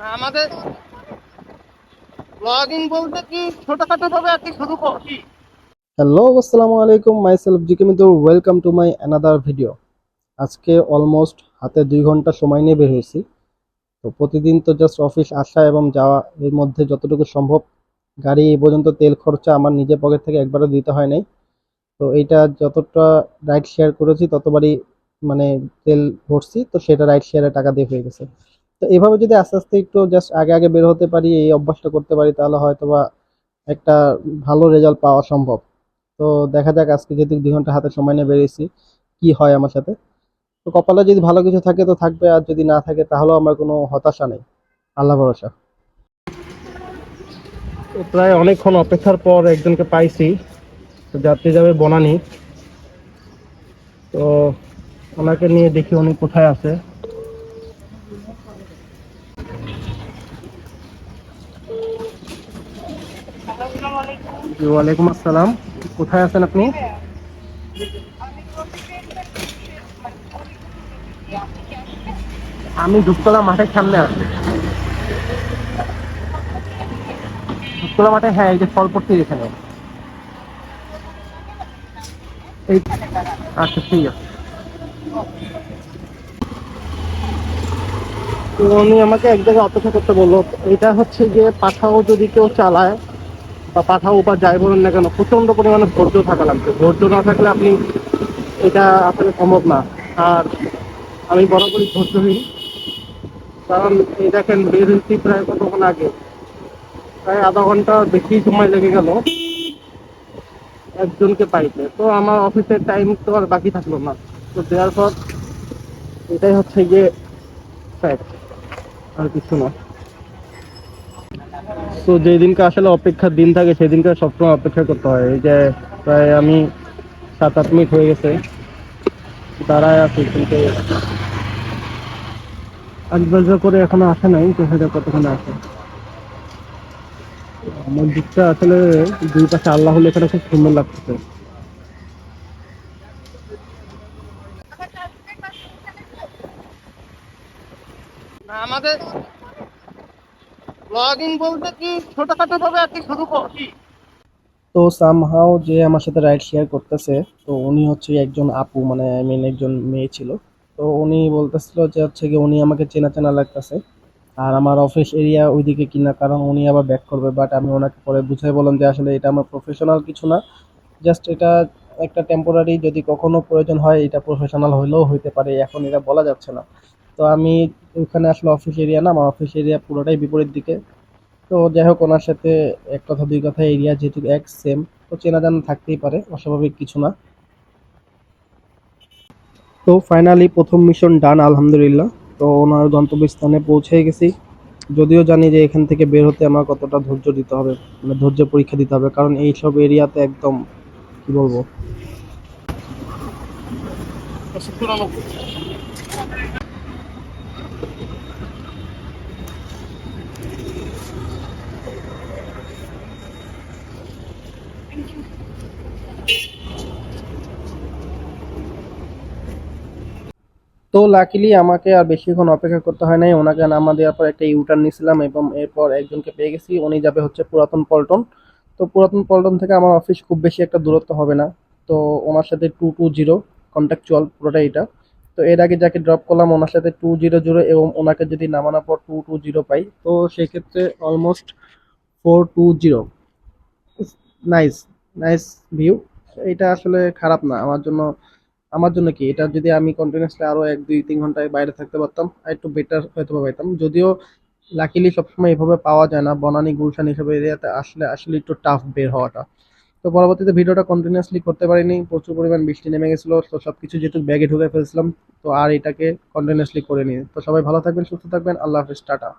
আমাদের ব্লগিং বলতে কি ছোটখাটো ভাবে শুরু করছি। হ্যালো আসসালামু আলাইকুম GK welcome to my another video আজকে অলমোস্ট হাতে দুই ঘণ্টা সময় নিয়ে বের হয়েছি। তো প্রতিদিন তো জাস্ট অফিস আসা এবং যাওয়া, এর মধ্যে যতটুকু সম্ভব গাড়ি এই পর্যন্ত তেল খরচা আমার নিজের পকেট থেকে একবারও দিতে হয় নাই। তো এইটা যতটা রাইড শেয়ার করেছি, ততবারই মানে তেল ভরছি, তো সেটা রাইড শেয়ারের টাকা দিয়ে হয়ে গেছে। তো এভাবে যদি আস্তে আস্তে একটু জাস্ট আগে আগে বের হতে পারি, এই অভ্যাসটা করতে পারি, তাহলে হয়তো বা একটা ভালো রেজাল্ট পাওয়া সম্ভব। তো দেখা যাক আজকে যেহেতু দুই ঘণ্টা হাতে সময় নিয়ে বেরিয়েছি, কি হয় আমার সাথে। তো কপালে যদি ভালো কিছু থাকে তো থাকবে, আর যদি না থাকে তাহলেও আমার কোনো হতাশা নেই। আল্লাহ ভরসা। প্রায় অনেকক্ষণ অপেক্ষার পর একজনকে পাইছি, তো যাত্রী যাবে বনানি। তো ওনাকে নিয়ে দেখি উনি কোথায় আছে। ওয়ালাইকুম আসসালাম। কোথায় আছেন আপনি? আমি ধূপতলা মাঠের সামনে আছি। ধূপতলা মাঠে হ্যাঁ এই যে ফলপট্টির এখানে। আচ্ছা ঠিক আছে। তো উনি আমাকে এক জায়গায় অপেক্ষা করতে বলল, এটা হচ্ছে যে পাঠাও যদি কেউ চালায় বা পাঠাও বা যাই বলেন না কেন প্রচণ্ড পরিমাণে ধৈর্য থাকা লাগবে। ধৈর্য না থাকলে আপনি, এটা আসলে সম্ভব না। আর আমি বরাবরই ধৈর্যহীন। কারণ এই দেখেন, বের হয়েছি প্রায় কতক্ষণ আগে? প্রায় আধা ঘণ্টা বেশি সময় লেগে গেল একজনকে পাইতে। তো আমার অফিসের টাইম তো আর বাকি থাকল না। তো দেওয়ার পর এটাই হচ্ছে গিয়ে ফ্যাক্ট আর কিছু না। তো যেদিনকে আসলে অপেক্ষার দিন থাকে, সেদিনকে সবসময় অপেক্ষা করতে হয়। এই যে প্রায় আমি সাত আট মিনিট হয়ে গেছে। দাঁড়ায় আছি, কিন্তু আজবাজা করে এখনও আসে নাই দেখা যাক কতক্ষণে আসে। দিকটা আসলে দুই পাশে আল্লাহ এখানে খুব সুন্দর লাগতেছে। না আমাদের ব্লগিং বলতে কি ছোটখাটো ভাবে আর কি শুরু করছি তো সামহাও যে আমার সাথে রাইড শেয়ার করতেছে তো উনি হচ্ছে একজন আপু মানে আই মিন একজন মেয়ে ছিল। তো উনি বলতেছিল যে হচ্ছে কি উনি আমাকে চেনা চেনা লাগতেছে। আর আমার অফিস এরিয়া ওইদিকে কিনা কারণ উনি আবার ব্যাক করবে বাট আমি ওনাকে পরে বুঝাই বললাম যে আসলে এটা আমার প্রফেশনাল কিছু না। জাস্ট এটা একটা টেম্পোরারি যদি কখনো প্রয়োজন হয় এটা প্রফেশনাল হলেও হইতে পারে এখন এটা বলা যাচ্ছে না। তো আমি ওখানে আসলে অফিস এরিয়া না, আমার অফিস এরিয়া পুরোটাই বিপরীত দিকে। তো যাই হোক, ওনার সাথে এক কথা, দুই কথা এরিয়া যেহেতু এক সেম তো চেনা জানা থাকতেই পারে, অস্বাভাবিক কিছু না। তো ফাইনালি প্রথম মিশন ডান আলহামদুলিল্লাহ। তো ওনার গন্তব্যস্থানে পৌঁছে গেছি। যদিও জানি যে এখান থেকে বের হতে আমার কতটা ধৈর্য দিতে হবে মানে ধৈর্য পরীক্ষা দিতে হবে, কারণ এই সব এরিয়াতে একদম, কি বলব? লাকিলি আমাকে আর বেশিক্ষণ অপেক্ষা করতে হয় নাই। ওনাকে নামা দেওয়ার পর একটা ইউটার্ন নিয়েছিলাম এবং এরপর একজনকে পেয়ে গেছি। উনি যাবে হচ্ছে পুরাতন পল্টন। তো পুরাতন পল্টন থেকে আমার অফিস খুব বেশি একটা দূরত্ব হবে না। তো ওনার সাথে টু টু জিরো কন্ট্যাকচুয়াল পুরোটাই এটা। তো এর আগে যাকে ড্রপ করলাম, ওনার সাথে টু জিরো জিরো এবং ওনাকে যদি নামানোর পর টু টু জিরো পাই, তো সেক্ষেত্রে almost four two zero nice nice view এটা আসলে খারাপ না। আমার জন্য আমার জন্য কি? এটা যদি আমি কন্টিনিউসলি আরও এক, দুই, তিন ঘন্টায় বাইরে থাকতে পারতাম আর একটু বেটার হয়তো পাইতাম। যদিও লাকিলি সবসময় এভাবে পাওয়া যায় না, বনানী গুলশান এসব এরিয়াতে আসলে আসলে একটু টাফ বের হওয়াটা। তো পরবর্তীতে ভিডিওটা কন্টিনিউসলি করতে পারিনি, প্রচুর পরিমাণ বৃষ্টি নেমে গেছিল, তো সবকিছু যেহেতু ব্যাগে ঢুকে ফেলছিলাম, তো আর এটাকে কন্টিনিউসলি করে নিই তো সবাই ভালো থাকবেন, সুস্থ থাকবেন, আল্লাহ হাফিজ, টাটা।